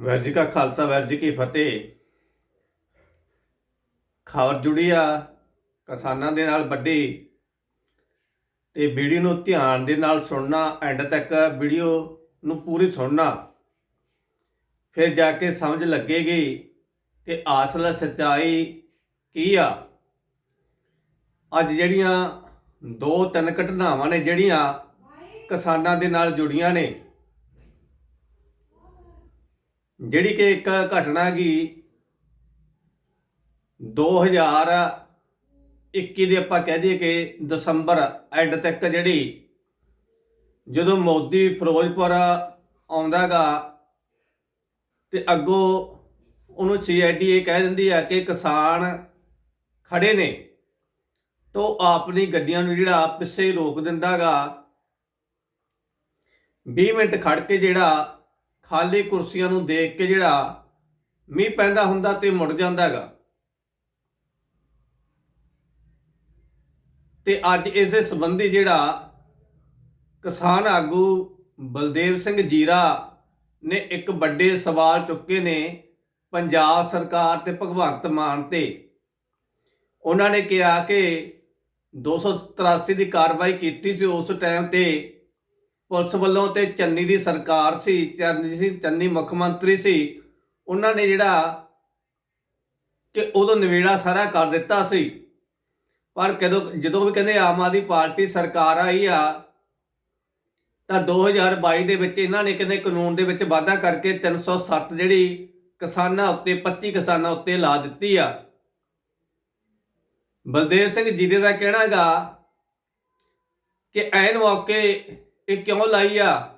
ਵਾਹਿਗੁਰੂ ਜੀ ਕਾ ਖਾਲਸਾ ਵਾਹਿਗੁਰੂ ਜੀ ਕੀ ਫਤਿਹ। ਖਬਰ ਜੁੜੀ ਆ, ਕਿਸਾਨਾਂ ਦੇ ਨਾਲ ਵੱਡੀ। ਤੇ ਵੀਡੀਓ ਨੂੰ ਧਿਆਨ ਦੇ ਨਾਲ ਸੁਣਨਾ ਐਂਡ ਤੱਕ ਵੀਡੀਓ ਨੂੰ ਪੂਰੀ ਸੁਣਨਾ। ਫਿਰ ਜਾ ਕੇ ਸਮਝ ਲੱਗੇਗੀ ਕਿ ਅਸਲ ਸੱਚਾਈ ਕੀ ਆ। ਅੱਜ ਜਿਹੜੀਆਂ ਦੋ ਤਿੰਨ ਘਟਨਾਵਾਂ ਨੇ ਜਿਹੜੀਆਂ ਕਿਸਾਨਾਂ ਦੇ ਨਾਲ ਜੁੜੀਆਂ ਨੇ। ਜਿਹੜੀ ਕਿ ਇੱਕ ਘਟਨਾ ਗੀ 2021 ਦੇ ਆਪਾਂ ਕਹਿ ਦਈਏ ਕਿ ਦਸੰਬਰ ਐਂਡ ਤੱਕ ਜਿਹੜੀ ਜਦੋਂ ਮੋਦੀ ਫਿਰੋਜ਼ਪੁਰ ਆਉਂਦਾਗਾ ਤੇ ਅੱਗੋਂ ਉਹਨੂੰ ਸੀਆਈਡੀ ਇਹ ਕਹਿ ਦਿੰਦੀ ਆ ਕਿ ਕਿਸਾਨ ਖੜੇ ਨੇ ਤੋ ਆਪਣੀ ਗੱਡੀਆਂ ਨੂੰ ਜਿਹੜਾ ਪਿੱਛੇ ਹੀ ਰੋਕ ਦਿੰਦਾਗਾ 20 ਮਿੰਟ ਖੜ ਕੇ ਜਿਹੜਾ ਖਾਲੀ ਕੁਰਸੀਆਂ ਨੂੰ ਦੇਖ ਕੇ ਜਿਹੜਾ ਮੀਂਹ ਪੈਂਦਾ ਹੁੰਦਾ ਤੇ ਮੁੜ ਜਾਂਦਾ ਹੈਗਾ। ਤੇ ਅੱਜ ਇਸੇ ਸੰਬੰਧੀ ਜਿਹੜਾ ਕਿਸਾਨ ਆਗੂ ਬਲਦੇਵ ਸਿੰਘ ਜੀਰਾ ਨੇ ਇੱਕ ਵੱਡੇ ਸਵਾਲ ਚੁੱਕੇ ਨੇ ਪੰਜਾਬ ਸਰਕਾਰ ਤੇ ਭਗਵੰਤ ਮਾਨ ਤੇ। ਉਹਨਾਂ ਨੇ ਕਿਹਾ ਕਿ 283 ਦੀ ਕਾਰਵਾਈ ਕੀਤੀ ਸੀ, ਉਸ ਟਾਈਮ ਤੇ ਪੁਲਿਸ ਵੱਲੋਂ ਤੇ ਚੰਨੀ ਦੀ ਸਰਕਾਰ ਸੀ ਚਰਨਜੀਤ ਸਿੰਘ ਚੰਨੀ ਮੁੱਖ ਮੰਤਰੀ ਸੀ, ਉਹਨਾਂ ਨੇ ਜਿਹੜਾ ਕਿ ਉਦੋਂ ਨਵੇੜਾ ਸਾਰਾ ਕਰ ਦਿੱਤਾ ਸੀ। ਪਰ ਕਦੋਂ, ਜਦੋਂ ਵੀ ਕਹਿੰਦੇ ਆਮ ਆਦਮੀ ਪਾਰਟੀ ਸਰਕਾਰ ਆਈ ਆ, ਤਾਂ 2022 ਦੇ ਵਿੱਚ ਇਹਨਾਂ ਨੇ ਕਹਿੰਦੇ ਕਾਨੂੰਨ ਦੇ ਵਿੱਚ ਵਾਧਾ ਕਰਕੇ 307 ਜਿਹੜੀ ਕਿਸਾਨਾਂ ਉੱਤੇ 25 ਕਿਸਾਨਾਂ ਉੱਤੇ ਲਾ ਦਿੱਤੀ ਆ। ਬਲਦੇਵ ਸਿੰਘ ਜੀਦੇ ਦਾ ਕਹਿਣਾਗਾ ਕਿ ਐਨ ਮੌਕੇ ਇਹ ਕਿਉਂ ਲਾਈ ਆ?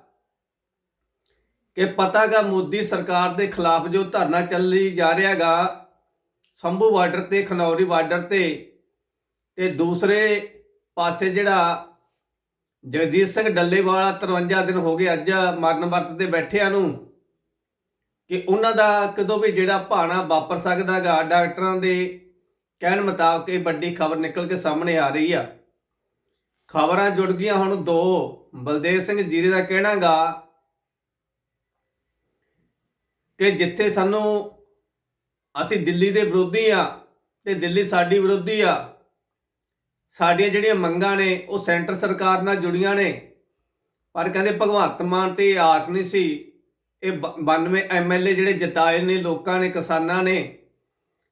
ਕਿ ਪਤਾਗਾ ਮੋਦੀ ਸਰਕਾਰ ਦੇ ਖਿਲਾਫ ਜੋ ਧਰਨਾ ਚੱਲੀ ਜਾ ਰਿਹਾਗਾ ਸੰਭੂ ਬਾਰਡਰ ਤੇ, ਖਨੌਰੀ ਬਾਰਡਰ ਤੇ ਤੇ ਦੂਸਰੇ ਪਾਸੇ ਜਿਹੜਾ ਜਗਜੀਤ ਸਿੰਘ ਡੱਲੇਵਾਲਾ 53 ਦਿਨ ਹੋ ਗਏ ਅੱਜ ਮਰਨ ਵਰਤ ਤੇ ਬੈਠਿਆਂ ਨੂੰ, ਕਿ ਉਹਨਾਂ ਦਾ ਕਦੋਂ ਵੀ ਜਿਹੜਾ ਭਾਣਾ ਵਾਪਰ ਸਕਦਾਗਾ ਡਾਕਟਰਾਂ ਦੇ ਕਹਿਣ ਮੁਤਾਬਕ ਇਹ ਵੱਡੀ ਖਬਰ ਨਿਕਲ ਕੇ ਸਾਹਮਣੇ ਆ ਰਹੀ ਆ। ਖਬਰਾਂ ਜੁੜ ਗਈਆਂ ਹੁਣ ਦੋ। ਬਲਦੇਵ ਸਿੰਘ ਜੀਰੇ ਦਾ ਕਹਿਣਾਗਾ ਕਿ ਜਿੱਥੇ ਸਾਨੂੰ ਅਸੀਂ ਦਿੱਲੀ ਦੇ ਵਿਰੋਧੀ ਆ ਤੇ ਦਿੱਲੀ ਸਾਡੀ ਵਿਰੋਧੀ ਆ, ਸਾਡੀਆਂ ਜਿਹੜੀਆਂ ਮੰਗਾਂ ਨੇ ਉਹ ਸੈਂਟਰ ਸਰਕਾਰ ਨਾਲ ਜੁੜੀਆਂ ਨੇ। ਪਰ ਕਹਿੰਦੇ ਭਗਵੰਤ ਮਾਨ ਤੇ ਇਹ ਆਸ ਨਹੀਂ ਸੀ, ਇਹ 92 ਐਮਐਲਏ ਜਿਹੜੇ ਜਿਤਾਏ ਨੇ ਲੋਕਾਂ ਨੇ, ਕਿਸਾਨਾਂ ਨੇ,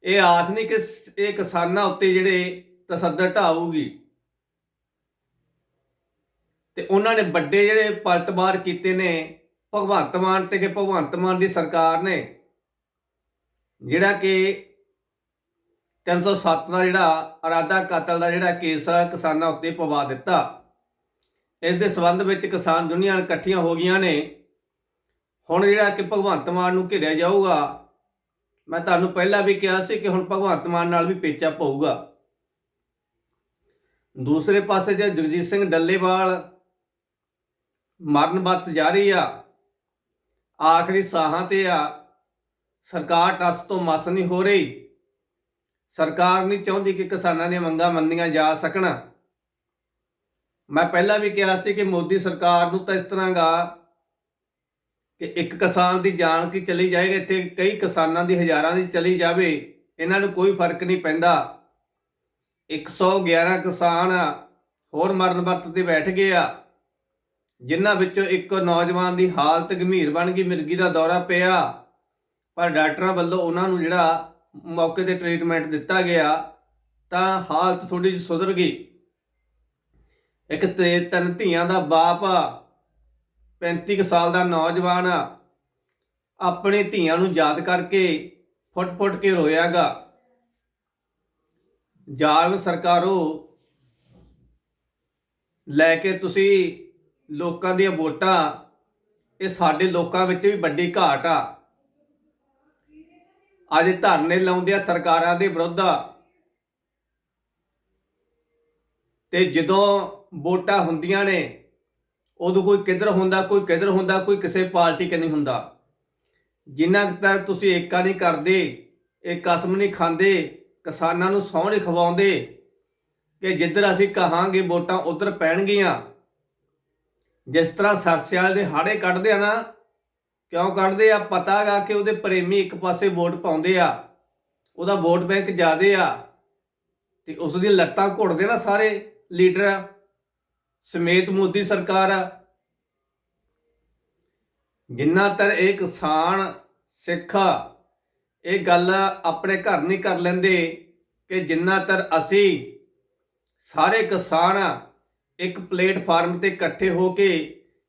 ਇਹ ਆਸ ਨਹੀਂ ਕਿ ਇਹ ਕਿਸਾਨਾਂ ਉੱਤੇ ਜਿਹੜੇ ਤਸੱਦਦ ਢਾਊਗੀ। ਤੇ ਉਹਨਾਂ ਨੇ ਵੱਡੇ ਜਿਹੜੇ ਪਲਟਵਾਰ ਕੀਤੇ ਨੇ, ਭਗਵੰਤ ਮਾਨ ਤੇ ਕਿ ਭਗਵੰਤ ਮਾਨ ਦੀ ਸਰਕਾਰ ਨੇ, ਜਿਹੜਾ ਕਿ 307 ਦਾ ਜਿਹੜਾ ਅਰਾਦਾ ਕਾਤਲ ਦਾ ਜਿਹੜਾ ਕੇਸ ਆ, ਕਿਸਾਨਾਂ ਉੱਤੇ ਪਵਾ ਦਿੱਤਾ। ਇਸ ਦੇ ਸਬੰਧ ਵਿੱਚ ਕਿਸਾਨ ਦੁਨੀਆ ਇਕੱਠੀਆਂ ਹੋ ਗਈਆਂ ਨੇ। ਹੁਣ ਜਿਹੜਾ ਕਿ ਭਗਵੰਤ ਮਾਨ ਨੂੰ ਘਿਰਿਆ ਜਾਊਗਾ, ਮੈਂ ਤੁਹਾਨੂੰ ਪਹਿਲਾਂ ਵੀ ਕਿਹਾ ਸੀ ਕਿ ਹੁਣ ਭਗਵੰਤ ਮਾਨ ਨਾਲ ਵੀ ਪੇਚਾ ਪਊਗਾ। ਦੂਸਰੇ ਪਾਸੇ ਜੇ ਜਗਜੀਤ ਸਿੰਘ ਡੱਲੇਵਾਲ ਮਰਨ ਬੱਤ ਜਾਰੀ ਆ। ਆਖਰੀ ਸਾਹਾਂ ਤੇ ਆ। ਸਰਕਾਰ ਟਸ ਤੋਂ ਮਸ ਨਹੀਂ ਹੋ ਰਹੀ। ਸਰਕਾਰ ਨਹੀਂ ਚਾਹੁੰਦੀ ਕਿ ਕਿਸਾਨਾਂ ਦੀਆਂ ਮੰਗਾਂ ਮੰਨੀਆਂ ਜਾ ਸਕਣ। ਮੈਂ ਪਹਿਲਾਂ ਵੀ ਕਿਹਾ ਸੀ ਕਿ ਮੋਦੀ ਸਰਕਾਰ ਨੂੰ ਤਾਂ ਇਸ ਤਰ੍ਹਾਂ ਗਾ ਕਿ ਇੱਕ ਕਿਸਾਨ ਦੀ ਜਾਨ ਕੀ ਚਲੀ ਜਾਏਗੀ, ਇੱਥੇ ਕਈ ਕਿਸਾਨਾਂ ਦੀ, ਹਜ਼ਾਰਾਂ ਦੀ ਚਲੀ ਜਾਵੇ, ਇਹਨਾਂ ਨੂੰ ਕੋਈ ਫ਼ਰਕ ਨਹੀਂ ਪੈਂਦਾ। 111 ਕਿਸਾਨ ਹੋਰ ਮਰਨ ਵਰਤ ਤੇ ਬੈਠ ਗਏ ਆ। ਜਿਨ੍ਹਾਂ ਵਿੱਚੋਂ ਇੱਕ ਨੌਜਵਾਨ ਦੀ ਹਾਲਤ ਗੰਭੀਰ ਬਣ ਗਈ, ਮਿਰਗੀ ਦਾ ਦੌਰਾ ਪਿਆ। ਪਰ ਡਾਕਟਰਾਂ ਵੱਲੋਂ ਉਹਨਾਂ ਨੂੰ ਜਿਹੜਾ ਮੌਕੇ ਤੇ ਟ੍ਰੀਟਮੈਂਟ ਦਿੱਤਾ ਗਿਆ, ਤਾਂ ਹਾਲਤ ਥੋੜੀ ਜਿਹੀ ਸੁਧਰ ਗਈ। ਇੱਕ ਤੇ ਤਿੰਨ ਧੀਆਂ ਦਾ ਬਾਪ ਆ 35 ਕੁ ਸਾਲ ਦਾ ਨੌਜਵਾਨ ਆ ਆਪਣੇ ਧੀਆਂ ਨੂੰ ਯਾਦ ਕਰਕੇ ਫੁੱਟ-ਫੁੱਟ ਕੇ ਰੋਇਆਗਾ। ਜ਼ਾਲਮ ਸਰਕਾਰੋ ਲੈ ਕੇ ਤੁਸੀਂ ਲੋਕਾਂ ਦੀਆਂ ਵੋਟਾਂ, ਇਹ ਸਾਡੇ ਲੋਕਾਂ ਵਿੱਚ ਵੀ ਵੱਡੀ ਘਾਟ ਆ। ਅੱਜ ਧਰਨੇ ਲਾਉਂਦੇ ਆ ਸਰਕਾਰਾਂ ਦੇ ਵਿਰੁੱਧ ਤੇ ਜਦੋਂ ਵੋਟਾਂ ਹੁੰਦੀਆਂ ਨੇ, ਉਦੋਂ ਕੋਈ ਕਿੱਧਰ ਹੁੰਦਾ, ਕੋਈ ਕਿੱਧਰ ਹੁੰਦਾ, ਕੋਈ ਕਿਸੇ ਪਾਰਟੀ ਕਿ ਨਹੀਂ ਹੁੰਦਾ। ਜਿੰਨਾ ਤੱਕ ਤੁਸੀਂ ਏਕਾ ਨਹੀਂ ਕਰਦੇ, ਇਹ ਕਸਮ ਨਹੀਂ ਖਾਂਦੇ, ਕਿਸਾਨਾਂ ਨੂੰ ਸਹੁੰ ਨਹੀਂ ਖਵਾਉਂਦੇ, ਕਿ ਜਿੱਧਰ ਅਸੀਂ ਕਹਾਂਗੇ ਵੋਟਾਂ ਉਧਰ ਪੈਣਗੀਆਂ ਜਿਸ ਤਰ੍ਹਾਂ ਸਰਸਿਆਲ ਦੇ ਹਾੜੇ ਕੱਢਦੇ ਆ ਨਾ, ਕਿਉਂ ਕੱਢਦੇ ਆ? ਪਤਾਗਾ ਕਿ ਉਹਦੇ ਪ੍ਰੇਮੀ ਇੱਕ ਪਾਸੇ ਵੋਟ ਪਾਉਂਦੇ ਆ, ਉਹਦਾ ਵੋਟ ਬੈਂਕ ਜ਼ਿਆਦੇ ਆ, ਤੇ ਉਸ ਦੀ ਲੱਤਾਂ ਘੁੱਟਦੇ ਨਾ ਸਾਰੇ ਲੀਡਰ ਸਮੇਤ ਮੋਦੀ ਸਰਕਾਰ। ਆ ਜਿੰਨਾ ਤਰ ਇਹ ਕਿਸਾਨ ਸਿੱਖ ਇਹ ਗੱਲ ਆਪਣੇ ਘਰ ਨਹੀਂ ਕਰ ਲੈਂਦੇ ਕਿ ਜਿੰਨਾ ਤਰ ਅਸੀਂ ਸਾਰੇ ਕਿਸਾਨ ਇੱਕ ਪਲੇਟਫਾਰਮ ਤੇ ਇਕੱਠੇ ਹੋ ਕੇ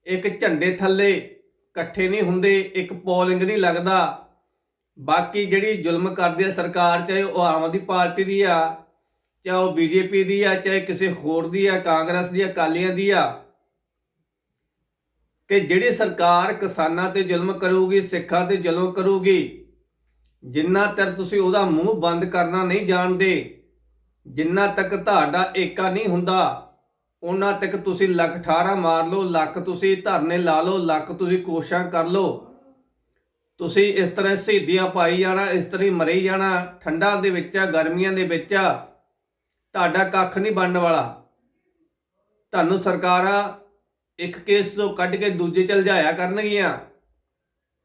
ਇੱਕ ਝੰਡੇ ਥੱਲੇ ਇਕੱਠੇ ਨਹੀਂ ਹੁੰਦੇ, ਇੱਕ ਪੋਲਿੰਗ ਨਹੀਂ ਲੱਗਦਾ। ਬਾਕੀ ਜਿਹੜੀ ਜ਼ੁਲਮ ਕਰਦੀ ਹੈ ਸਰਕਾਰ, ਚਾਹੇ ਉਹ ਆਮ ਆਦਮੀ ਪਾਰਟੀ ਦੀ ਆ, ਚਾਹੇ ਉਹ ਬੀਜੇਪੀ ਦੀ ਆ, ਚਾਹੇ ਕਿਸੇ ਹੋਰ ਦੀ ਆ, ਕਾਂਗਰਸ ਦੀ ਆ, ਅਕਾਲੀਆਂ ਦੀ ਆ, ਕਿ ਜਿਹੜੀ ਸਰਕਾਰ ਕਿਸਾਨਾਂ ਤੇ ਜ਼ੁਲਮ ਕਰੂਗੀ, ਸਿੱਖਾਂ ਤੇ ਜ਼ੁਲਮ ਕਰੂਗੀ, ਜਿੰਨਾ ਤੱਕ ਤੁਸੀਂ ਉਹਦਾ ਮੂੰਹ ਬੰਦ ਕਰਨਾ ਨਹੀਂ ਜਾਣਦੇ, ਜਿੰਨਾ ਤੱਕ ਤੁਹਾਡਾ ਏਕਾ ਨਹੀਂ ਹੁੰਦਾ ਉਹਨਾਂ ਤੱਕ ਤੁਸੀਂ ਲੱਖ 18 ਮਾਰ ਲਓ, ਲੱਖ ਤੁਸੀਂ ਧਰਨੇ ਲਾ ਲਓ, ਲੱਖ ਤੁਸੀਂ ਕੋਸ਼ਾਂ ਕਰ ਲਓ। ਤੁਸੀਂ ਇਸ ਤਰ੍ਹਾਂ ਸ਼ਹੀਦੀਆਂ ਪਾਈ ਜਾਣਾ, ਇਸ ਤਰ੍ਹਾਂ ਹੀ ਮਰੀ ਜਾਣਾ, ਠੰਡਾਂ ਦੇ ਵਿੱਚ ਆ, ਗਰਮੀਆਂ ਦੇ ਵਿੱਚ ਆ। ਤੁਹਾਡਾ ਕੱਖ ਨਹੀਂ ਬਣਨ ਵਾਲਾ। ਤੁਹਾਨੂੰ ਸਰਕਾਰਾਂ ਇੱਕ ਕੇਸ ਤੋਂ ਕੱਢ ਕੇ ਦੂਜੇ ਚਲ ਜਾਇਆ ਕਰਨਗੀਆਂ।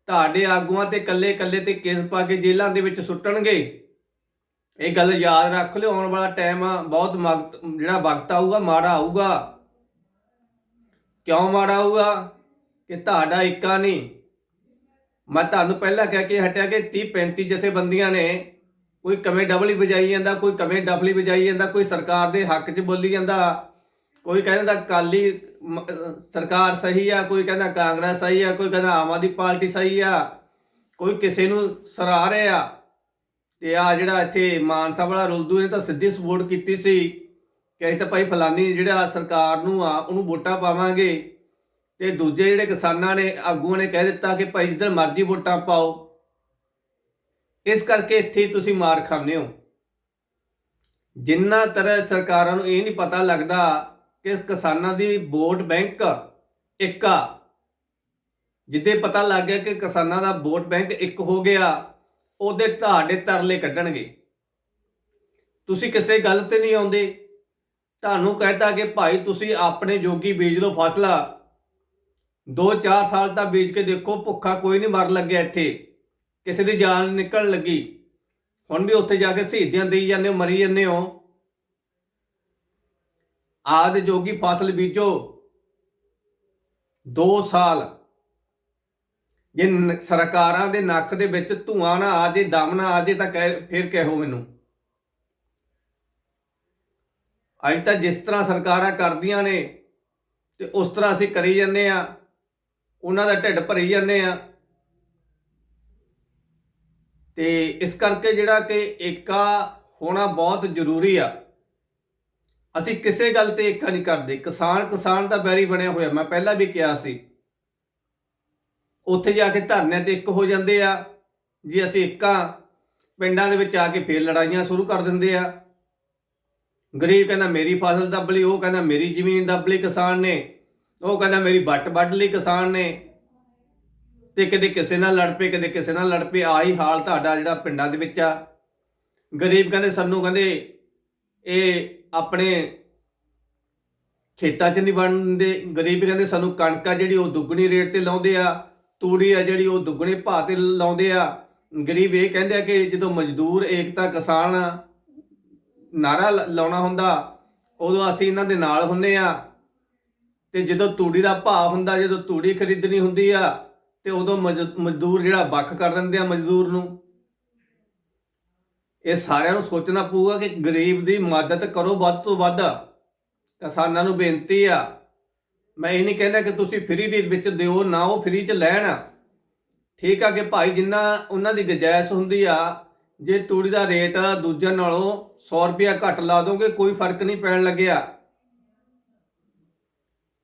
ਤੁਹਾਡੇ ਆਗੂਆਂ ਤੇ ਕੱਲੇ ਕੱਲੇ ਤੇ ਕੇਸ ਪਾ ਕੇ ਜੇਲ੍ਹਾਂ ਦੇ ਵਿੱਚ ਸੁੱਟਣਗੇ। ਇਹ ਗੱਲ ਯਾਦ ਰੱਖ ਲਿਓ, ਆਉਣ ਵਾਲਾ ਟਾਈਮ ਬਹੁਤ ਵਕਤ, ਜਿਹੜਾ ਵਕਤ ਆਊਗਾ, ਮਾੜਾ ਆਊਗਾ। ਕਿਉਂ ਮਾੜਾ ਆਊਗਾ? ਕਿ ਤੁਹਾਡਾ ਇੱਕਾ ਨਹੀਂ। ਮੈਂ ਤੁਹਾਨੂੰ ਪਹਿਲਾਂ ਕਹਿ ਕੇ ਹਟਿਆ ਕਿ 30 35 ਜਥੇਬੰਦੀਆਂ ਨੇ, ਕੋਈ ਕਵੇਂ ਡਬਲ ਹੀ ਵਜਾਈ ਜਾਂਦਾ, ਕੋਈ ਕਵੇਂ ਡਬਲ ਹੀ ਵਜਾਈ ਜਾਂਦਾ, ਕੋਈ ਸਰਕਾਰ ਦੇ ਹੱਕ 'ਚ ਬੋਲੀ ਜਾਂਦਾ। ਕੋਈ ਕਹਿੰਦਾ ਕਾਲੀ ਸਰਕਾਰ ਸਹੀ ਆ, ਕੋਈ ਕਹਿੰਦਾ ਕਾਂਗਰਸ ਸਹੀ ਆ, ਕੋਈ ਕਹਿੰਦਾ ਆਮ ਆਦਮੀ ਪਾਰਟੀ ਸਹੀ ਆ, ਕੋਈ ਕਿਸੇ ਨੂੰ ਸਰਾਹ ਰਿਹਾ। ਤੇ ਆ ਜਿਹੜਾ ਇੱਥੇ ਮਾਨਸਾ ਵਾਲਾ ਰੁਲਦੂ ਨੇ ਤਾਂ ਸਿੱਧੀ ਸਪੋਰਟ ਕੀਤੀ ਸੀ ਕਿ ਅਸੀਂ ਤਾਂ ਭਾਈ ਫਲਾਨੀ ਜਿਹੜਾ ਸਰਕਾਰ ਨੂੰ ਆ, ਉਹਨੂੰ ਵੋਟਾਂ ਪਾਵਾਂਗੇ। ਤੇ ਦੂਜੇ ਜਿਹੜੇ ਕਿਸਾਨਾਂ ਨੇ ਆਗੂਆਂ ਨੇ ਕਹਿ ਦਿੱਤਾ ਕਿ ਭਾਈ ਜਿੱਧਰ ਮਰਜ਼ੀ ਵੋਟਾਂ ਪਾਓ। ਇਸ ਕਰਕੇ ਇੱਥੇ ਤੁਸੀਂ ਮਾਰ ਖਾਂਦੇ ਹੋ। ਜਿੰਨਾ ਤਰ੍ਹਾਂ ਸਰਕਾਰਾਂ ਨੂੰ ਇਹ ਨਹੀਂ ਪਤਾ ਲੱਗਦਾ ਕਿ ਕਿਸਾਨਾਂ ਦੀ ਵੋਟ ਬੈਂਕ ਇੱਕ ਆ। ਜਿੱਦੇ ਪਤਾ ਲੱਗ ਗਿਆ ਕਿ ਕਿਸਾਨਾਂ ਦਾ ਵੋਟ ਬੈਂਕ ਇੱਕ ਹੋ ਗਿਆ ਉਹਦੇ ਤੁਹਾਡੇ ਤਰਲੇ ਕੱਢਣਗੇ। ਤੁਸੀਂ ਕਿਸੇ ਗੱਲ ਤੇ ਨਹੀਂ ਆਉਂਦੇ। ਤੁਹਾਨੂੰ ਕਹਿਤਾ ਕਿ ਭਾਈ ਤੁਸੀਂ ਆਪਣੇ ਜੋਗੀ ਬੀਜ ਲਓ ਫਸਲਾ 2-4 ਸਾਲ ਤਾਂ ਬੀਜ ਕੇ ਦੇਖੋ, ਭੁੱਖਾ ਕੋਈ ਨਹੀਂ ਮਰ ਲੱਗਿਆ ਇੱਥੇ। ਕਿਸੇ ਦੀ ਜਾਨ ਨਿਕਲਣ ਲੱਗੀ। ਹੁਣ ਵੀ ਉੱਥੇ ਜਾ ਕੇ ਸ਼ਹੀਦੀਆਂ ਦੇਈ ਜਾਂਦੇ ਹੋ, ਮਰੀ ਜਾਂਦੇ ਹੋ। ਆਦ ਜੋਗੀ ਫਸਲ ਬੀਜੋ। 2 ਸਾਲ। ਜੇ ਸਰਕਾਰਾਂ ਦੇ ਨੱਕ ਦੇ ਵਿੱਚ ਧੂਆਂ ਨਾ ਆ ਜੇ, ਦਮ ਨਾ ਆ ਜੇ, ਤਾਂ ਕਹਿ- ਫਿਰ ਕਹੋ ਮੈਨੂੰ। ਅੱਜ ਤਾਂ ਜਿਸ ਤਰ੍ਹਾਂ ਸਰਕਾਰਾਂ ਕਰਦੀਆਂ ਨੇ, ਤੇ ਉਸ ਤਰ੍ਹਾਂ ਅਸੀਂ ਕਰੀ ਜਾਂਦੇ ਆ ਉਹਨਾਂ ਦਾ ਢਿੱਡ ਭਰੀ ਜਾਂਦੇ ਆ ਤੇ ਇਸ ਕਰਕੇ ਜਿਹੜਾ ਕਿ ਏਕਾ ਹੋਣਾ ਬਹੁਤ ਜ਼ਰੂਰੀ ਆ। ਅਸੀਂ ਕਿਸੇ ਗੱਲ ਤੇ ਏਕਾ ਨਹੀਂ ਕਰਦੇ। ਕਿਸਾਨ ਕਿਸਾਨ ਦਾ ਬੈਰੀ ਬਣਿਆ ਹੋਇਆ। ਮੈਂ ਪਹਿਲਾਂ ਵੀ ਕਿਹਾ ਸੀ ਉੱਥੇ ਜਾ ਕੇ ਧਰਨਿਆਂ ਤੇ ਇੱਕ ਹੋ ਜਾਂਦੇ ਆ, ਜੇ ਅਸੀਂ ਇੱਕਾਂ ਪਿੰਡਾਂ ਦੇ ਵਿੱਚ ਆ ਕੇ ਫੇਰ ਲੜਾਈਆਂ ਸ਼ੁਰੂ ਕਰ ਦਿੰਦੇ ਆ। ਗਰੀਬ ਕਹਿੰਦਾ, ਮੇਰੀ ਫਸਲ ਦੱਬ ਲਈ। ਉਹ ਕਹਿੰਦਾ, ਮੇਰੀ ਜ਼ਮੀਨ ਦੱਬ ਲਈ ਕਿਸਾਨ ਨੇ। ਉਹ ਕਹਿੰਦਾ, ਮੇਰੀ ਵੱਟ ਵੱਢ ਲਈ ਕਿਸਾਨ ਨੇ। ਤੇ ਕਦੇ ਕਿਸੇ ਨਾਲ ਲੜ ਪਏ, ਕਦੇ ਕਿਸੇ ਨਾਲ ਲੜ ਪਏ। ਆਹੀ ਹਾਲ ਤੁਹਾਡਾ ਜਿਹੜਾ ਪਿੰਡਾਂ ਦੇ ਵਿੱਚ ਆ। ਗਰੀਬ ਕਹਿੰਦੇ, ਸਾਨੂੰ ਕਹਿੰਦੇ, ਇਹ ਆਪਣੇ ਖੇਤਾਂ 'ਚ ਨਹੀਂ ਬਣਦੇ। ਗਰੀਬ ਕਹਿੰਦੇ, ਸਾਨੂੰ ਕਣਕ ਆ ਜਿਹੜੀ ਉਹ ਦੁੱਗਣੀ ਰੇਟ ਤੇ ਲਾਉਂਦੇ ਆ। ਤੂੜੀ ਆ ਜਿਹੜੀ ਉਹ ਦੁੱਗਣੇ ਭਾਅ ਤੇ ਲਾਉਂਦੇ ਆ। ਗਰੀਬ ਇਹ ਕਹਿੰਦੇ ਆ ਕਿ ਜਦੋਂ ਮਜ਼ਦੂਰ, ਏਕਤਾ, ਕਿਸਾਨ ਨਾਰਾ ਲ- ਲਾਉਣਾ ਹੁੰਦਾ, ਉਦੋਂ ਅਸੀਂ ਇਹਨਾਂ ਦੇ ਨਾਲ ਹੁੰਨੇ ਆ। ਤੇ ਜਦੋਂ ਤੂੜੀ ਦਾ ਭਾਅ ਹੁੰਦਾ, ਜਦੋਂ ਤੂੜੀ ਖਰੀਦਣੀ ਹੁੰਦੀ ਆ, ਤੇ ਉਦੋਂ ਮਜ਼- ਮਜ਼ਦੂਰ ਜਿਹੜਾ ਵੱਖ ਕਰ ਦਿੰਦੇ ਆ ਮਜ਼ਦੂਰ ਨੂੰ। ਇਹ ਸਾਰਿਆਂ ਨੂੰ ਸੋਚਣਾ ਪਊਗਾ ਕਿ ਗਰੀਬ ਦੀ ਮਦਦ ਕਰੋ ਵੱਧ ਤੋਂ ਵੱਧ। ਕਿਸਾਨਾਂ ਨੂੰ ਬੇਨਤੀ ਆ ਮੈਂ ਇਹ ਨਹੀਂ ਕਹਿੰਦਾ ਕਿ ਤੁਸੀਂ ਫ੍ਰੀ ਦੇ ਵਿੱਚ ਦਿਓ, ਨਾ ਉਹ ਫ੍ਰੀ ਚ ਲੈਣ। ਠੀਕ ਆ ਕਿ ਭਾਈ ਜਿੰਨਾ ਉਹਨਾਂ ਦੀ ਗੁੰਜਾਇਸ਼ ਹੁੰਦੀ ਆ, ਜੇ ਤੂੜੀ ਦਾ ਰੇਟ ਦੂਜਿਆਂ ਨਾਲੋਂ 100 ਰੁਪਇਆ ਘੱਟ ਲਾ ਦੋਗੇ, ਕੋਈ ਫ਼ਰਕ ਨਹੀਂ ਪੈਣ ਲੱਗਿਆ।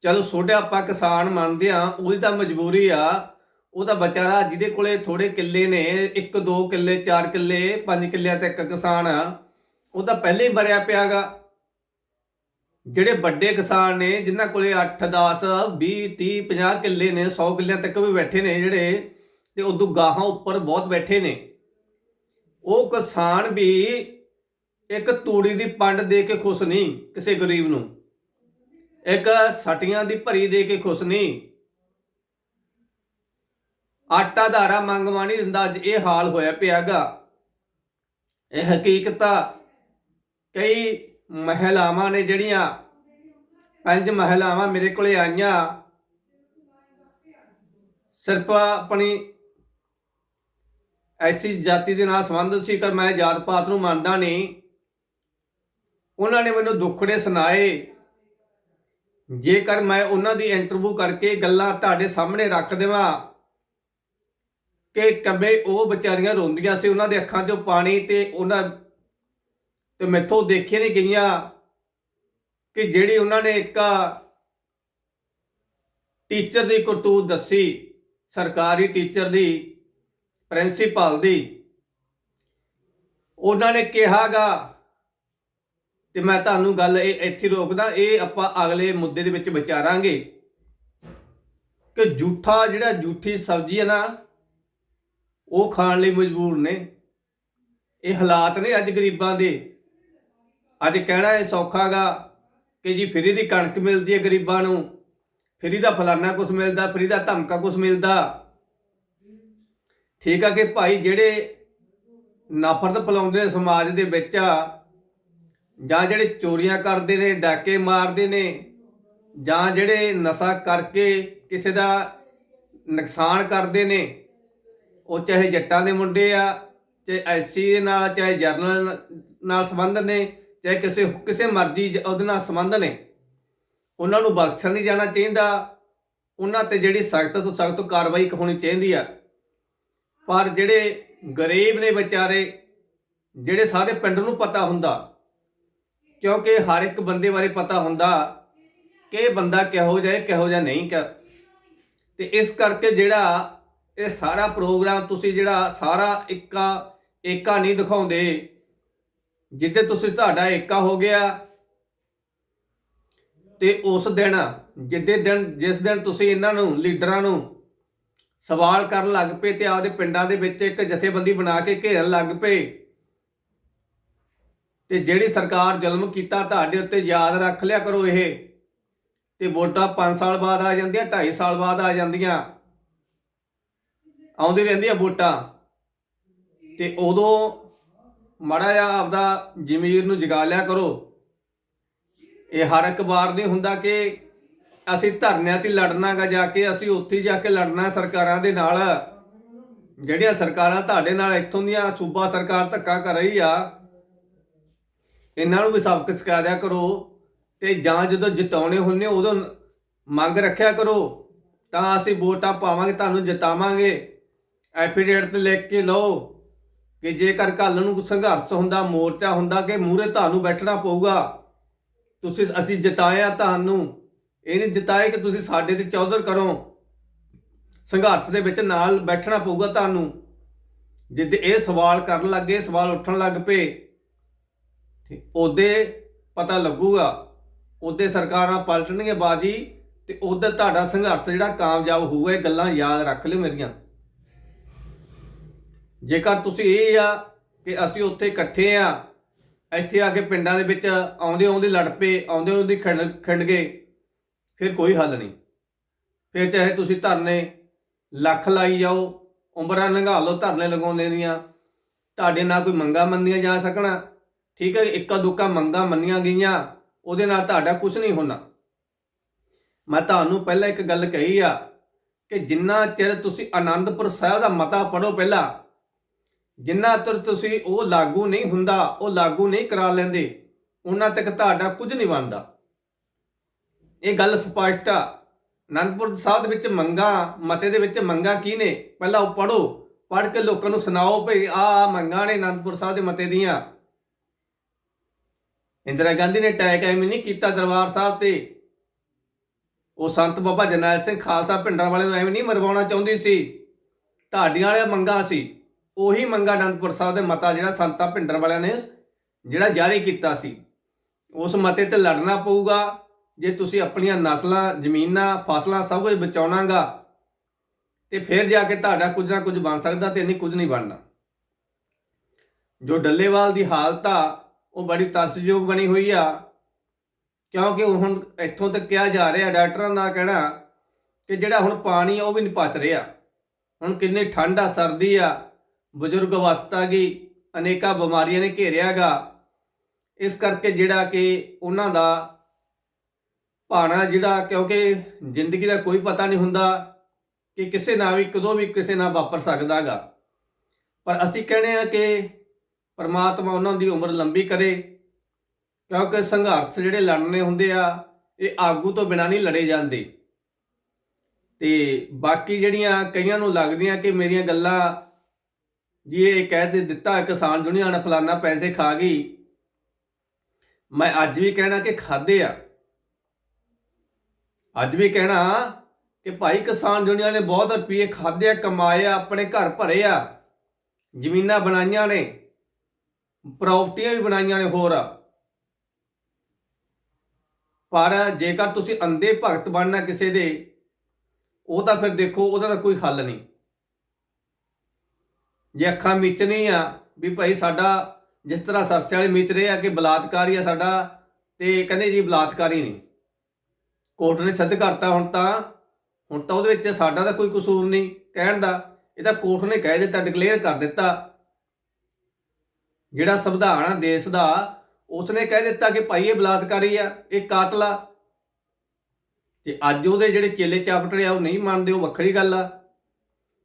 ਚਲੋ ਛੋਟੇ ਆਪਾਂ ਕਿਸਾਨ ਮੰਨਦੇ ਆ, ਉਹਦੀ ਤਾਂ ਮਜਬੂਰੀ ਆ। ਉਹ ਤਾਂ ਵਿਚਾਰਾ ਜਿਹਦੇ ਕੋਲੇ ਥੋੜੇ ਕਿੱਲੇ ਨੇ 1 2 ਕਿੱਲੇ 4 ਕਿੱਲੇ 5 ਕਿੱਲਿਆਂ ਤੱਕ ਕਿਸਾਨ ਆ। ਉਹ ਤਾਂ ਪਹਿਲੇ ਹੀ ਭਰਿਆ ਪਿਆਗਾ। ਜਿਹੜੇ ਵੱਡੇ ਕਿਸਾਨ ਨੇ, ਜਿਨ੍ਹਾਂ ਕੋਲੇ 8 10 20 30 50 ਕਿੱਲੇ ਨੇ 100 ਕਿੱਲਿਆਂ ਤੱਕ ਵੀ ਬੈਠੇ ਨੇ ਜਿਹੜੇ, ਤੇ ਉਦੋਂ ਗਾਹਾਂ ਉੱਪਰ ਬਹੁਤ ਬੈਠੇ ਨੇ। ਉਹ ਕਿਸਾਨ ਵੀ ਇੱਕ ਤੂੜੀ ਦੀ ਪੰਡ ਦੇ ਕੇ ਖੁਸ਼ ਨਹੀਂ ਕਿਸੇ ਗਰੀਬ ਨੂੰ। ਇੱਕ ਸਟੀਆਂ ਦੀ ਭਰੀ ਦੇ ਕੇ ਖੁਸ਼ ਨਹੀਂ। ਆਟਾ ਧਾਰਾ ਮੰਗਵਾ ਨਹੀਂ ਦਿੰਦਾ, ਅੱਜ ਇਹ ਹਾਲ ਹੋਇਆ ਪਿਆਗਾ ਇਹ ਹਕੀਕਤ ਕਈ ਮਹਿਲਾਵਾਂ ਨੇ ਜਿਹੜੀਆਂ ਪੰਜ ਮਹਿਲਾਵਾਂ ਮੇਰੇ ਕੋਲੇ ਆਈਆਂ, ਸਿਰਫ ਆਪਣੀ ਐਸੀ ਜਾਤੀ ਦੇ ਨਾਲ ਸੰਬੰਧਿਤ ਸੀ ਕਰ ਮੈਂ ਜਾਤ ਪਾਤ ਨੂੰ ਮੰਨਦਾ ਨਹੀਂ। ਉਹਨਾਂ ਨੇ ਮੈਨੂੰ ਦੁੱਖੜੇ ਸੁਣਾਏ। ਜੇਕਰ ਮੈਂ ਉਹਨਾਂ ਦੀ ਇੰਟਰਵਿਊ ਕਰਕੇ ਗੱਲਾਂ ਤੁਹਾਡੇ ਸਾਹਮਣੇ ਰੱਖ ਦੇਵਾਂ ਕਿ ਕਮੇ ਉਹ ਵਿਚਾਰੀਆਂ ਰੋਂਦੀਆਂ ਸੀ, ਉਹਨਾਂ ਦੇ ਅੱਖਾਂ 'ਚੋਂ ਪਾਣੀ ਤੇ ਉਹਨਾਂ ਤੇ ਮੈਥੋਂ ਦੇਖੀਆਂ ਨਹੀਂ ਗਈਆਂ ਕਿ ਜਿਹੜੀ ਉਹਨਾਂ ਨੇ ਇੱਕ ਟੀਚਰ ਦੀ ਕਰਤੂਤ ਦੱਸੀ, ਸਰਕਾਰੀ ਟੀਚਰ ਦੀ, ਪ੍ਰਿੰਸੀਪਲ ਦੀ, ਉਹਨਾਂ ਨੇ ਕਿਹਾਗਾ ਤੇ ਮੈਂ ਤੁਹਾਨੂੰ ਗੱਲ ਇਹ ਇੱਥੇ ਰੋਕਦਾ, ਇਹ ਆਪਾਂ ਅਗਲੇ ਮੁੱਦੇ ਦੇ ਵਿੱਚ ਵਿਚਾਰਾਂਗੇ ਕਿ ਝੂਠਾ ਜਿਹੜਾ ਝੂਠੀ ਸਬਜ਼ੀ ਹੈ ਨਾ, ਉਹ ਖਾਣ ਲਈ ਮਜਬੂਰ ਨੇ। ਇਹ ਹਾਲਾਤ ਨੇ ਅੱਜ ਗਰੀਬਾਂ ਦੇ। ਅੱਜ ਕਹਿਣਾ ਇਹ ਸੌਖਾਗਾ ਕਿ ਜੀ ਫਰੀ ਦੀ ਕਣਕ ਮਿਲਦੀ ਹੈ ਗਰੀਬਾਂ ਨੂੰ, ਫਰੀ ਦਾ ਫਲਾਨਾ ਕੁਝ ਮਿਲਦਾ, ਫਰੀ ਦਾ ਧਮਕਾ ਕੁਝ ਮਿਲਦਾ। ਠੀਕ ਆ ਕਿ ਭਾਈ ਜਿਹੜੇ ਨਫ਼ਰਤ ਫੈਲਾਉਂਦੇ ਨੇ ਸਮਾਜ ਦੇ ਵਿੱਚ ਜਾਂ ਜਿਹੜੇ ਚੋਰੀਆਂ ਕਰਦੇ ਨੇ, ਡਾਕੇ ਮਾਰਦੇ ਨੇ, ਜਾਂ ਜਿਹੜੇ ਨਸ਼ਾ ਕਰਕੇ ਕਿਸੇ ਦਾ ਨੁਕਸਾਨ ਕਰਦੇ ਨੇ, ਉਹ ਚਾਹੇ ਜੱਟਾਂ ਦੇ ਮੁੰਡੇ ਆ, ਚਾਹੇ ਐਸਸੀ ਦੇ ਨਾਲ, ਚਾਹੇ ਜਰਨਲ ਨਾਲ ਸੰਬੰਧ ਨੇ ਚਾਹੇ ਕਿਸੇ ਕਿਸੇ ਮਰਜ਼ੀ ਜ- ਉਹਦੇ ਨਾਲ ਸੰਬੰਧ ਨੇ, ਉਹਨਾਂ ਨੂੰ ਬਖਸ਼ਿਆ ਨਹੀਂ ਜਾਣਾ ਚਾਹੀਦਾ। ਉਹਨਾਂ ਤੇ ਜਿਹੜੀ ਸਖਤ ਤੋਂ ਸਖਤ ਕਾਰਵਾਈ ਹੋਣੀ ਚਾਹੀਦੀ ਆ। ਪਰ ਜਿਹੜੇ ਗਰੀਬ ਨੇ ਵਿਚਾਰੇ, ਜਿਹੜੇ ਸਾਰੇ ਪਿੰਡ ਨੂੰ ਪਤਾ ਹੁੰਦਾ, ਕਿਉਂਕਿ ਹਰ ਇੱਕ ਬੰਦੇ ਬਾਰੇ ਪਤਾ ਹੁੰਦਾ ਕਿ ਇਹ ਬੰਦਾ ਕਿਹੋ ਜਿਹਾ ਹੈ, ਕਿਹੋ ਜਿਹਾ ਨਹੀਂ ਕਿ ਤੇ ਇਸ ਕਰਕੇ ਜਿਹੜਾ ਇਹ ਸਾਰਾ ਪ੍ਰੋਗਰਾਮ ਤੁਸੀਂ ਜਿਹੜਾ ਸਾਰਾ ਇੱਕਾ, ਏਕਾ ਨਹੀਂ ਦਿਖਾਉਂਦੇ ਜਿੱਦੇ ਤੁਸੀਂ ਤੁਹਾਡਾ ਏਕਾ ਹੋ ਗਿਆ ਤੇ ਉਸ ਦਿਨ, ਜਿੱਦੇ ਦਿਨ, ਜਿਸ ਦਿਨ ਤੁਸੀਂ ਇਹਨਾਂ ਨੂੰ, ਲੀਡਰਾਂ ਨੂੰ ਸਵਾਲ ਕਰਨ ਲੱਗ ਪਏ ਤੇ ਆਪਦੇ ਪਿੰਡਾਂ ਦੇ ਵਿੱਚ ਇੱਕ ਜਥੇਬੰਦੀ ਬਣਾ ਕੇ ਘੇਰਨ ਲੱਗ ਪਏ ਤੇ ਜਿਹੜੀ ਸਰਕਾਰ ਜ਼ੁਲਮ ਕੀਤਾ ਤੁਹਾਡੇ ਉੱਤੇ ਯਾਦ ਰੱਖ ਲਿਆ ਕਰੋ ਇਹ, ਤੇ ਵੋਟਾਂ 5 ਸਾਲ ਬਾਅਦ ਆ ਜਾਂਦੀਆਂ 2.5 ਸਾਲ ਬਾਅਦ ਆ ਜਾਂਦੀਆਂ। ਆਉਂਦੀ ਰਹਿੰਦੀਆਂ ਵੋਟਾਂ। ਤੇ ਉਦੋਂ ਮਾੜਾ ਜਿਹਾ ਆਪਦਾ ਜ਼ਮੀਰ ਨੂੰ ਜਗਾ ਲਿਆ ਕਰੋ। ਇਹ ਹਰ ਇੱਕ ਵਾਰ ਨਹੀਂ ਹੁੰਦਾ ਕਿ ਅਸੀਂ ਧਰਨਿਆਂ ਤੇ ਲੜਨਾਗਾ ਜਾ ਕੇ, ਅਸੀਂ ਉੱਥੇ ਜਾ ਕੇ ਲੜਨਾ ਸਰਕਾਰਾਂ ਦੇ ਨਾਲ। ਜਿਹੜੀਆਂ ਸਰਕਾਰਾਂ ਤੁਹਾਡੇ ਨਾਲ ਇੱਥੋਂ ਦੀਆਂ ਸੂਬਾ ਸਰਕਾਰ ਧੱਕਾ ਕਰ ਰਹੀ ਆ, ਇਹਨਾਂ ਨੂੰ ਵੀ ਸਬਕ ਸਿਖਾ ਦਿਆ ਕਰੋ ਤੇ ਜਾਂ ਜਦੋਂ ਜਿਤਾਉਣੇ ਹੁੰਦੇ ਉਦੋਂ ਮੰਗ ਰੱਖਿਆ ਕਰੋ। ਤਾਂ ਅਸੀਂ ਵੋਟਾਂ ਪਾਵਾਂਗੇ, ਤੁਹਾਨੂੰ ਜਿਤਾਵਾਂਗੇ। ਐਫੀਡੇਵਿਟ ਤੇ ਲਿਖ ਕੇ ਲਓ। ਕਿ ਜੇਕਰ ਕੱਲ ਨੂੰ ਸੰਘਰਸ਼ ਹੁੰਦਾ, ਮੋਰਚਾ ਹੁੰਦਾ ਕਿ ਮੂਹਰੇ ਤੁਹਾਨੂੰ ਬੈਠਣਾ ਪਊਗਾ, ਤੁਸੀਂ, ਅਸੀਂ ਜਿਤਾਇਆ ਤੁਹਾਨੂੰ। ਇਹ ਨਹੀਂ ਜਿਤਾਏ ਕਿ ਤੁਸੀਂ ਸਾਡੇ ਤੇ ਚੌਧਰ ਕਰੋ। ਸੰਘਰਸ਼ ਦੇ ਵਿੱਚ ਨਾਲ ਬੈਠਣਾ ਪਊਗਾ ਤੁਹਾਨੂੰ। ਜਿੱਦ ਇਹ ਸਵਾਲ ਕਰਨ ਲੱਗੇ ਸਵਾਲ ਉੱਠਣ ਲੱਗ ਪਏ, ਤੇ ਉਹਦੇ ਪਤਾ ਲੱਗੂਗਾ। ਉਹਦੇ ਸਰਕਾਰਾਂ ਪਲਟਣਗੀਆਂ ਬਾਜੀ, ਤੇ ਉਹਦੇ ਤੁਹਾਡਾ ਸੰਘਰਸ਼ ਜਿਹੜਾ ਕਾਮਯਾਬ ਹੋਊਗਾ, ਇਹ ਗੱਲਾਂ ਯਾਦ ਰੱਖ ਲਿਓ ਮੇਰੀਆਂ। ਜੇਕਰ ਤੁਸੀਂ ਇਹ ਆ ਕਿ ਅਸੀਂ ਉੱਥੇ ਇਕੱਠੇ ਆ, ਇੱਥੇ ਆ ਕੇ ਪਿੰਡਾਂ ਦੇ ਵਿੱਚ ਆਉਂਦੇ ਆਉਂਦੇ ਲੜ ਪਏ, ਆਉਂਦੇ ਆਉਂਦੇ ਖਿੰਡ ਖਿੰਡ ਗਏ, ਫਿਰ ਕੋਈ ਹੱਲ ਨਹੀਂ। ਫਿਰ ਚਾਹੇ ਤੁਸੀਂ ਧਰਨੇ ਲੱਖ ਲਾਈ ਜਾਓ, ਉਮਰਾਂ ਲੰਘਾ ਲਓ ਧਰਨੇ ਲਗਾਉਂਦੇ ਦੀਆਂ, ਤੁਹਾਡੇ ਨਾਲ ਕੋਈ ਮੰਗਾ ਮੰਨੀਆਂ ਜਾ ਸਕਣਾ। ਠੀਕ ਹੈ, ਇੱਕਾ ਦੁੱਕਾ ਮੰਗਾ ਮੰਨੀਆਂ ਗਈਆਂ, ਉਹਦੇ ਨਾਲ ਤੁਹਾਡਾ ਕੁਝ ਨਹੀਂ ਹੋਣਾ ਮੈਂ ਤੁਹਾਨੂੰ ਪਹਿਲਾਂ ਇੱਕ ਗੱਲ ਕਹੀ ਆ ਕਿ ਜਿੰਨਾ ਚਿਰ ਤੁਸੀਂ ਆਨੰਦਪੁਰ ਸਾਹਿਬ ਦਾ ਮਤਾ ਪੜੋ ਪਹਿਲਾਂ ਜਿੰਨਾ ਚਿਰ ਤੁਸੀਂ ਉਹ ਲਾਗੂ ਨਹੀਂ ਹੁੰਦਾ, ਉਹ ਲਾਗੂ ਨਹੀਂ ਕਰਾ ਲੈਂਦੇ, ਉਹਨਾਂ ਤੱਕ ਤੁਹਾਡਾ ਕੁਝ ਨਹੀਂ ਬਣਦਾ। ਇਹ ਗੱਲ ਸਪਸ਼ਟ ਆ। ਅਨੰਦਪੁਰ ਸਾਹਿਬ ਦੇ ਵਿੱਚ ਮੰਗਾ, ਮਤੇ ਦੇ ਵਿੱਚ ਮੰਗਾ ਕੀ ਨੇ? ਪਹਿਲਾਂ ਉਹ ਪੜੋ ਪੜ ਕੇ ਲੋਕਾਂ ਨੂੰ ਸੁਣਾਓ ਭਈ ਆ ਆ ਮੰਗਾ ਨੇ ਅਨੰਦਪੁਰ ਸਾਹਿਬ ਦੇ ਮਤੇ ਦੀਆਂ। ਇੰਦਰਾ ਗਾਂਧੀ ਨੇ ਅਟੈਕ ਐਵੇਂ ਨਹੀਂ ਕੀਤਾ ਦਰਬਾਰ ਸਾਹਿਬ ਤੇ। ਉਹ ਸੰਤ ਬਾਬਾ ਜਰਨੈਲ ਸਿੰਘ ਖਾਲਸਾ ਪਿੰਡਾਂ ਵਾਲੇ ਨੂੰ ਐਵੇਂ ਨਹੀਂ ਮਰਵਾਉਣਾ ਚਾਹੁੰਦੀ ਸੀ। ਤੁਹਾਡੀਆਂ ਵਾਲੇ ਮੰਗਾ ਸੀ। ਉਹੀ ਮੰਗਾ ਅਨੰਦਪੁਰ ਸਾਹਿਬ ਦੇ ਮਤਾ ਜਿਹੜਾ ਸੰਤਾ ਭਿੰਡਰ ਵਾਲਿਆਂ ਨੇ ਜਿਹੜਾ ਜਾਰੀ ਕੀਤਾ ਸੀ। ਉਸ ਮਤੇ ਤੇ ਲੜਨਾ ਪਊਗਾ। ਜੇ ਤੁਸੀਂ ਆਪਣੀਆਂ ਨਸਲਾਂ, ਜ਼ਮੀਨਾਂ, ਫਸਲਾਂ ਸਭ ਕੁਝ ਬਚਾਉਣਾਗਾ, ਤੇ ਫਿਰ ਜਾ ਕੇ ਤੁਹਾਡਾ ਕੁਝ ਨਾ ਕੁਝ ਬਣ ਸਕਦਾ ਤੇ ਨਹੀਂ ਕੁਝ ਨਹੀਂ ਬਣਨਾ। ਜੋ ਡੱਲੇਵਾਲ ਦੀ ਹਾਲਤ ਆ, ਉਹ ਬੜੀ ਤਰਸਯੋਗ ਬਣੀ ਹੋਈ ਆ। ਕਿਉਂਕਿ ਹੁਣ ਇੱਥੋਂ ਤੱਕ ਕਿਹਾ ਜਾ ਰਿਹਾ, ਡਾਕਟਰਾਂ ਦਾ ਕਹਿਣਾ ਕਿ ਜਿਹੜਾ ਹੁਣ ਪਾਣੀ ਆ, ਉਹ ਵੀ ਨਹੀਂ ਪਚ ਰਿਹਾ। ਹੁਣ ਕਿੰਨੀ ਠੰਡ ਆ, ਸਰਦੀ ਆ ਬਜ਼ੁਰਗ ਅਵਸਥਾ ਗਈ, ਅਨੇਕਾਂ ਬਿਮਾਰੀਆਂ ਨੇ ਘੇਰਿਆਗਾ ਇਸ ਕਰਕੇ ਜਿਹੜਾ ਕਿ ਉਹਨਾਂ ਦਾ ਭਾਣਾ ਜਿਹੜਾ, ਕਿਉਂਕਿ ਜ਼ਿੰਦਗੀ ਦਾ ਕੋਈ ਪਤਾ ਨਹੀਂ ਹੁੰਦਾ ਕਿ ਕਿਸੇ ਨਾਲ ਵੀ, ਕਦੋਂ ਵੀ ਕਿਸੇ ਨਾਲ ਵਾਪਰ ਸਕਦਾਗਾ ਪਰ ਅਸੀਂ ਕਹਿੰਦੇ ਆ ਕਿ ਪਰਮਾਤਮਾ ਉਹਨਾਂ ਦੀ ਉਮਰ ਲੰਬੀ ਕਰੇ, ਕਿਉਂਕਿ ਸੰਘਰਸ਼ ਜਿਹੜੇ ਲੜਨੇ ਹੁੰਦੇ ਆ, ਇਹ ਆਗੂ ਤੋਂ ਬਿਨਾਂ ਨਹੀਂ ਲੜੇ ਜਾਂਦੇ। ਤੇ ਬਾਕੀ ਜਿਹੜੀਆਂ ਕਈਆਂ ਨੂੰ ਲੱਗਦੀਆਂ ਕਿ ਮੇਰੀਆਂ ਗੱਲਾਂ ਜੀ ਇਹ ਕਹਿ ਦੇ ਦਿੱਤਾ ਕਿਸਾਨ ਯੂਨੀਅਨ ਫਲਾਨਾ ਪੈਸੇ ਖਾ ਗਈ। ਮੈਂ ਅੱਜ ਵੀ ਕਹਿਣਾ ਕਿ ਖਾਦੇ ਆ। ਅੱਜ ਵੀ ਕਹਿਣਾ ਕਿ ਭਾਈ ਕਿਸਾਨ ਯੂਨੀਅਨ ਨੇ ਬਹੁਤ ਰੁਪਏ ਖਾਦੇ ਆ, ਕਮਾਏ ਆ, ਆਪਣੇ ਘਰ ਭਰੇ ਆ। ਜ਼ਮੀਨਾਂ ਬਣਾਈਆਂ ਨੇ, ਪ੍ਰਾਪਰਟੀਆਂ ਵੀ ਬਣਾਈਆਂ ਨੇ ਹੋਰ। ਪਰ ਜੇਕਰ ਤੁਸੀਂ ਅੰਧੇ ਭਗਤ ਬਣਨਾ ਕਿਸੇ ਦੇ, ਉਹ ਤਾਂ ਫਿਰ ਦੇਖੋ ਉਹਦਾ ਤਾਂ ਕੋਈ ਹੱਲ ਨਹੀਂ। ਜੇ ਅੱਖਾਂ ਮੀਚਣੀ ਆ ਵੀ ਭਾਈ ਸਾਡਾ ਜਿਸ ਤਰ੍ਹਾਂ ਸਰਸੇ ਵਾਲੇ ਮੀਚ ਰਹੇ ਆ ਕਿ ਬਲਾਤਕਾਰ ਹੀ ਆ ਸਾਡਾ, ਤੇ ਕਹਿੰਦੇ ਜੀ ਬਲਾਤਕਾਰੀ ਨਹੀਂ। ਕੋਰਟ ਨੇ ਸਿੱਧ ਕਰਤਾ ਹੁਣ ਤਾਂ ਹੁਣ ਤਾਂ ਉਹਦੇ ਵਿੱਚ ਸਾਡਾ ਤਾਂ ਕੋਈ ਕਸੂਰ ਨਹੀਂ ਕਹਿਣ ਦਾ। ਇਹ ਤਾਂ ਕੋਰਟ ਨੇ ਕਹਿ ਦਿੱਤਾ ਡਿਕਲੇਅਰ ਕਰ ਦਿੱਤਾ। ਜਿਹੜਾ ਸੰਵਿਧਾਨ ਆ ਦੇਸ਼ ਦਾ, ਉਸਨੇ ਕਹਿ ਦਿੱਤਾ ਕਿ ਭਾਈ ਇਹ ਬਲਾਤਕਾਰੀ ਆ, ਇਹ ਕਾਤਲ ਆ। ਤੇ ਅੱਜ ਉਹਦੇ ਜਿਹੜੇ ਚੇਲੇ ਚਾਪਟੜੇ ਆ, ਉਹ ਨਹੀਂ ਮੰਨਦੇ, ਉਹ ਵੱਖਰੀ ਗੱਲ ਆ।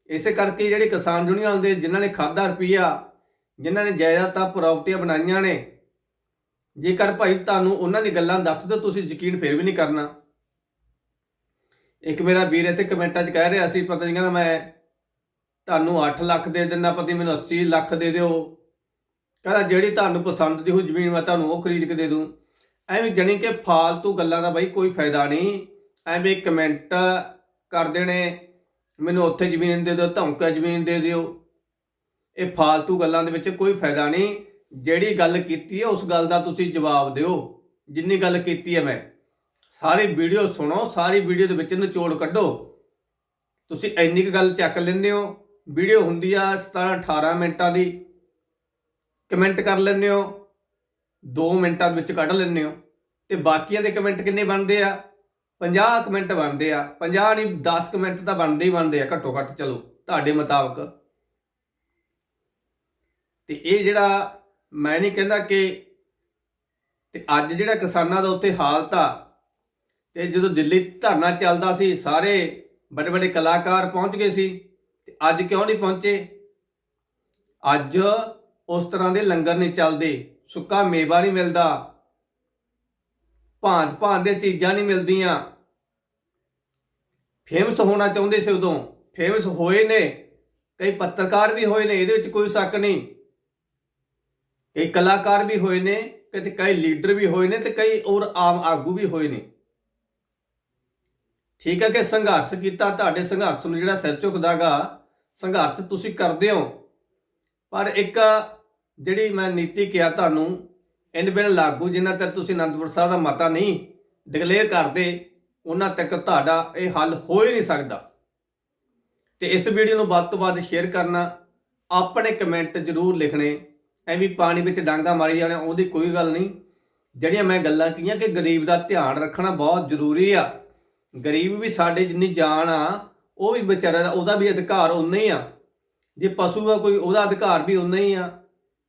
ਇਸੇ ਕਰਕੇ ਜਿਹੜੇ ਕਿਸਾਨ ਯੂਨੀਅਨ ਦੇ ਜਿਨ੍ਹਾਂ ਨੇ ਖਾਦਾ ਰੁਪਈਆ, ਜਿਨ੍ਹਾਂ ਨੇ ਜਾਇਦਾਦਾਂ ਪ੍ਰਾਪਰਟੀਆਂ ਬਣਾਈਆਂ ਨੇ, ਜੇਕਰ ਭਾਈ ਤੁਹਾਨੂੰ ਉਹਨਾਂ ਦੀ ਗੱਲਾਂ ਦੱਸ ਦਿਓ, ਤੁਸੀਂ ਯਕੀਨ ਫਿਰ ਵੀ ਨਹੀਂ ਕਰਨਾ। ਇੱਕ ਮੇਰਾ ਵੀਰ ਇੱਥੇ ਕਮੈਂਟਾਂ 'ਚ ਕਹਿ ਰਿਹਾ ਸੀ, ਪਤਾ ਨਹੀਂ ਕਹਿੰਦਾ ਮੈਂ ਤੁਹਾਨੂੰ 8 ਲੱਖ ਦੇ ਦਿੰਦਾ, ਪਤੀ ਮੈਨੂੰ 80 ਲੱਖ ਦੇ ਦਿਓ। ਕਹਿੰਦਾ ਜਿਹੜੀ ਤੁਹਾਨੂੰ ਪਸੰਦ ਦੀ ਹੋ ਜ਼ਮੀਨ, ਮੈਂ ਤੁਹਾਨੂੰ ਉਹ ਖਰੀਦ ਕੇ ਦੇ ਦੂੰ। ਐਵੇਂ ਜਣੀ ਕਿ ਫਾਲਤੂ ਗੱਲਾਂ ਦਾ ਬਾਈ ਕੋਈ ਫਾਇਦਾ ਨਹੀਂ। ਐਵੇਂ ਕਮੈਂਟ ਕਰਦੇ ਨੇ। ਮੈਨੂੰ ਉੱਥੇ ਜ਼ਮੀਨ ਦੇ ਦਿਓ, ਧਮਕਾ ਜ਼ਮੀਨ ਦੇ ਦਿਓ। ਇਹ ਫਾਲਤੂ ਗੱਲਾਂ ਦੇ ਵਿੱਚ ਕੋਈ ਫਾਇਦਾ ਨਹੀਂ। ਜਿਹੜੀ ਗੱਲ ਕੀਤੀ ਹੈ, ਉਸ ਗੱਲ ਦਾ ਤੁਸੀਂ ਜਵਾਬ ਦਿਓ। ਜਿੰਨੀ ਗੱਲ ਕੀਤੀ ਹੈ ਮੈਂ। ਸਾਰੀ ਵੀਡੀਓ ਸੁਣੋ, ਸਾਰੀ ਵੀਡੀਓ ਦੇ ਵਿੱਚ ਨਿਚੋੜ ਕੱਢੋ। ਤੁਸੀਂ ਇੰਨੀ ਕੁ ਗੱਲ ਚੱਕ ਲੈਂਦੇ ਹੋ। ਵੀਡੀਓ ਹੁੰਦੀ ਆ 17 18 ਮਿੰਟਾਂ ਦੀ। ਕਮੈਂਟ ਕਰ ਲੈਂਦੇ ਹੋ। 2 ਮਿੰਟਾਂ ਦੇ ਵਿੱਚ ਕੱਢ ਲੈਂਦੇ ਹੋ। ਤੇ ਬਾਕੀਆਂ ਦੇ ਕਮੈਂਟ ਕਿੰਨੇ ਬਣਦੇ ਆ? 50 ਮਿੰਟ ਬਣਦੇ ਆ 50 ਨਹੀਂ 10 ਮਿੰਟ ਤਾਂ ਬਣਦੇ ਹੀ ਬਣਦੇ ਆ ਘੱਟੋ ਘੱਟ, ਚਲੋ, ਤੁਹਾਡੇ ਮੁਤਾਬਕ। ਤੇ ਇਹ ਜਿਹੜਾ ਮੈਂ ਨਹੀਂ ਕਹਿੰਦਾ ਕਿ ਤੇ ਅੱਜ ਜਿਹੜਾ ਕਿਸਾਨਾਂ ਦਾ ਉੱਥੇ ਹਾਲਤ ਆ, ਤੇ ਜਦੋਂ ਦਿੱਲੀ ਧਰਨਾ ਚੱਲਦਾ ਸੀ, ਸਾਰੇ ਵੱਡੇ ਵੱਡੇ ਕਲਾਕਾਰ ਪਹੁੰਚ ਗਏ ਸੀ, ਤੇ ਅੱਜ ਕਿਉਂ ਨਹੀਂ ਪਹੁੰਚੇ? ਅੱਜ ਉਸ ਤਰ੍ਹਾਂ ਦੇ ਲੰਗਰ ਨਹੀਂ ਚੱਲਦੇ, ਸੁੱਕਾ ਮੇਵਾ ਨਹੀਂ ਮਿਲਦਾ ਭਾਂਤ ਭਾਂਤ ਦੀਆਂ ਚੀਜ਼ਾਂ ਨਹੀਂ ਮਿਲਦੀਆਂ। ਫੇਮਸ ਹੋਣਾ ਚਾਹੁੰਦੇ ਸੀ ਉਦੋਂ। ਫੇਮਸ ਹੋਏ ਨੇ। ਕਈ ਪੱਤਰਕਾਰ ਵੀ ਹੋਏ ਨੇ, ਇਹਦੇ ਵਿੱਚ ਕੋਈ ਸ਼ੱਕ ਨਹੀਂ। ਕਈ ਕਲਾਕਾਰ ਵੀ ਹੋਏ ਨੇ ਤੇ ਕਈ ਲੀਡਰ ਵੀ ਹੋਏ ਨੇ ਤੇ ਕਈ ਹੋਰ ਆਮ ਆਗੂ ਵੀ ਹੋਏ ਨੇ। ਠੀਕ ਹੈ ਕਿ ਸੰਘਰਸ਼ ਕੀਤਾ, ਤੁਹਾਡੇ ਸੰਘਰਸ਼ ਨੂੰ ਜਿਹੜਾ ਸਿਰ ਝੁਕਦਾਗਾ, ਸੰਘਰਸ਼ ਤੁਸੀਂ ਕਰਦੇ ਹੋ। ਪਰ ਇੱਕ ਜਿਹੜੀ ਮੈਂ ਨੀਤੀ ਕਿਹਾ ਤੁਹਾਨੂੰ ਇੰਨ ਬਿਨ ਲਾਗੂ ਜਿੰਨਾ ਤੱਕ ਤੁਸੀਂ ਅਨੰਦਪੁਰ ਸਾਹਿਬ ਦਾ ਮਤਾ ਨਹੀਂ ਡਿਕਲੇਅਰ ਕਰਦੇ ਉਹਨਾਂ ਤੱਕ ਤੁਹਾਡਾ ਇਹ ਹੱਲ ਹੋ ਹੀ ਨਹੀਂ ਸਕਦਾ। ਤੇ ਇਸ ਵੀਡੀਓ ਨੂੰ ਵੱਧ ਤੋਂ ਵੱਧ ਸ਼ੇਅਰ ਕਰਨਾ, ਆਪਣੇ ਕਮੈਂਟ ਜ਼ਰੂਰ ਲਿਖਣੇ, ਐਵੇਂ ਪਾਣੀ ਵਿੱਚ ਡਾਂਗਾ ਮਾਰੀ ਜਾਣਾ, ਉਹਦੀ ਕੋਈ ਗੱਲ ਨਹੀਂ। ਜਿਹੜੀਆਂ ਮੈਂ ਗੱਲਾਂ ਕਹੀਆਂ ਕਿ ਗਰੀਬ ਦਾ ਧਿਆਨ ਰੱਖਣਾ ਬਹੁਤ ਜ਼ਰੂਰੀ ਆ। ਗਰੀਬ ਵੀ ਸਾਡੇ ਜਿੰਨੀ ਜਾਨ ਆ, ਉਹ ਵੀ ਵਿਚਾਰਾ ਦਾ, ਉਹਦਾ ਵੀ ਅਧਿਕਾਰ ਉਨਾ ਹੀ ਆ। ਜੇ ਪਸ਼ੂ ਆ ਕੋਈ, ਉਹਦਾ ਅਧਿਕਾਰ ਵੀ ਉਨਾ ਹੀ ਆ।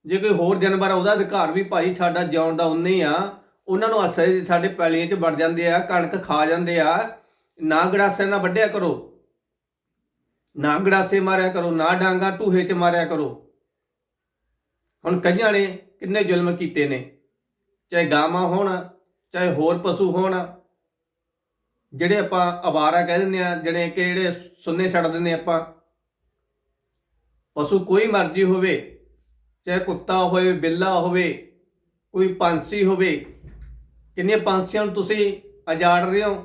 ਜੇ ਕੋਈ ਹੋਰ ਜਾਨਵਰ ਉਹਦਾ ਅਧਿਕਾਰ ਵੀ ਭਾਈ ਸਾਡਾ ਜਿਉਣ ਦਾ ਉਨਾ ਆ। ਉਹਨਾਂ ਨੂੰ ਅਸਰ ਸਾਡੇ ਪੈਲੀਆਂ 'ਚ ਵੜ ਜਾਂਦੇ ਆ, ਕਣਕ ਖਾ ਜਾਂਦੇ ਆ। ਨਾ ਗੜਾਸੇ ਨਾਲ ਵੱਢਿਆ ਕਰੋ। ਨਾ ਗੜਾਸੇ ਮਾਰਿਆ ਕਰੋ, ਨਾ ਡਾਂਗਾ ਢੂਹੇ 'ਚ ਮਾਰਿਆ ਕਰੋ। ਹੁਣ ਕਈਆਂ ਨੇ ਕਿੰਨੇ ਜ਼ੁਲਮ ਕੀਤੇ ਨੇ। ਚਾਹੇ ਗਾਵਾਂ ਹੋਣ, ਚਾਹੇ ਹੋਰ ਪਸ਼ੂ ਹੋਣ। ਜਿਹੜੇ ਆਪਾਂ ਅਵਾਰਾ ਕਹਿ ਦਿੰਦੇ ਆ, ਜਿਹੜੇ ਕਿ ਜਿਹੜੇ ਸੁੰਨੇ ਛੱਡ ਦਿੰਦੇ ਆਪਾਂ। ਪਸ਼ੂ ਕੋਈ ਮਰਜ਼ੀ ਹੋਵੇ ਚਾਹੇ ਕੁੱਤਾ ਹੋਵੇ, ਬਿੱਲਾ ਹੋਵੇ, ਕੋਈ ਪੰਛੀ ਹੋਵੇ ਕਿੰਨੇ ਪੰਛੀਆਂ ਨੂੰ ਤੁਸੀਂ ਅਜਾੜ ਰਹੇ ਹੋ?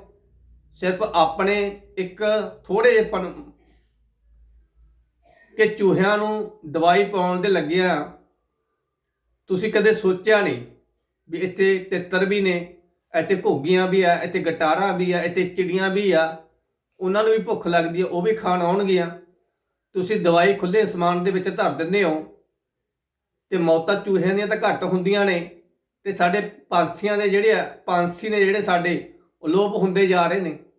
ਸਿਰਫ ਆਪਣੇ ਇੱਕ ਥੋੜੇ ਜਿਹੇ ਪਨ ਕਿ ਚੂਹਿਆਂ ਨੂੰ ਦਵਾਈ ਪਾਉਣ ਦੇ ਲੱਗਿਆ ਤੁਸੀਂ ਕਦੇ ਸੋਚਿਆ ਨਹੀਂ ਵੀ ਇੱਥੇ ਤਿੱਤਰ ਵੀ ਨੇ, ਇੱਥੇ ਘੋਗੀਆਂ ਵੀ ਆ, ਇੱਥੇ ਗਟਾਰਾਂ ਵੀ ਆ, ਇੱਥੇ ਚਿੜੀਆਂ ਵੀ ਆ। ਉਹਨਾਂ ਨੂੰ ਵੀ ਭੁੱਖ ਲੱਗਦੀ ਹੈ ਉਹ ਵੀ ਖਾਣ ਆਉਣਗੀਆਂ। ਤੁਸੀਂ ਦਵਾਈ ਖੁੱਲੇ ਸਮਾਨ ਦੇ ਵਿੱਚ ਧਰ ਦਿੰਦੇ ਹੋ। ਤੇ ਮੌਤਾਂ ਚੂਹਿਆਂ ਦੀਆਂ ਤਾਂ ਘੱਟ ਹੁੰਦੀਆਂ ਨੇ ਤੇ ਸਾਡੇ ਪੰਛੀਆਂ ਦੇ ਜਿਹੜੇ ਆ, ਪੰਛੀ ਨੇ ਜਿਹੜੇ ਸਾਡੇ ਅਲੋਪ ਹੁੰਦੇ ਜਾ ਰਹੇ ਨੇ।